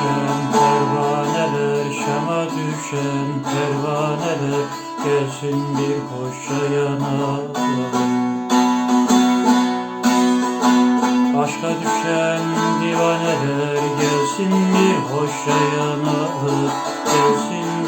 düşen pervaneler Şam'a düşen pervaneler Gelsin bir koşa yanalım Aşka düşen divaneler Gelsin bir hoşa yanalım Gelsin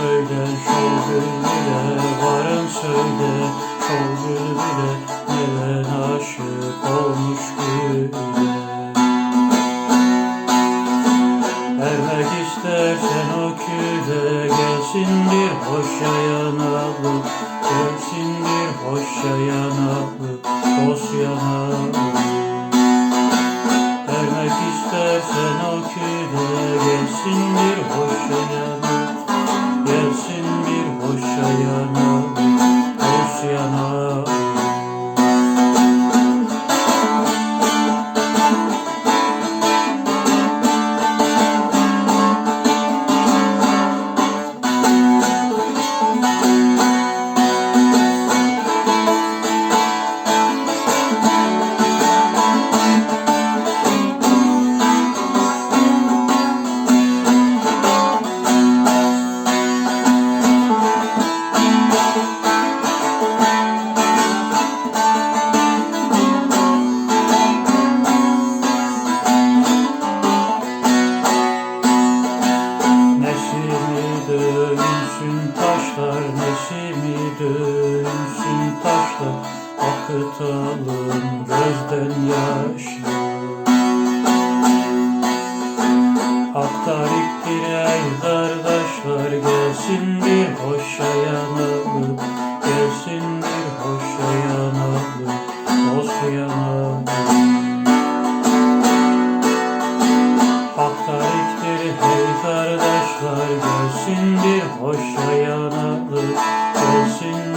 Söyle şol bülbüle Varın söyle. Şol bülbüle Neden aşık olmuş güle Ermek istersen o küle Gelsin bir hoşça yanaklı. Gelsin bir hoşça yanaklı Dost yanaklı gibi dönsün taşla? Akıtalım gözden yaşlı. Aktarip direy kardeşler Gelsin bir hoşa yanalım. Gelsin bir hoşa yanalım. Dost yanalım. Aktarip direy kardeşler Gelsin bir hoşa yanalım. 寻。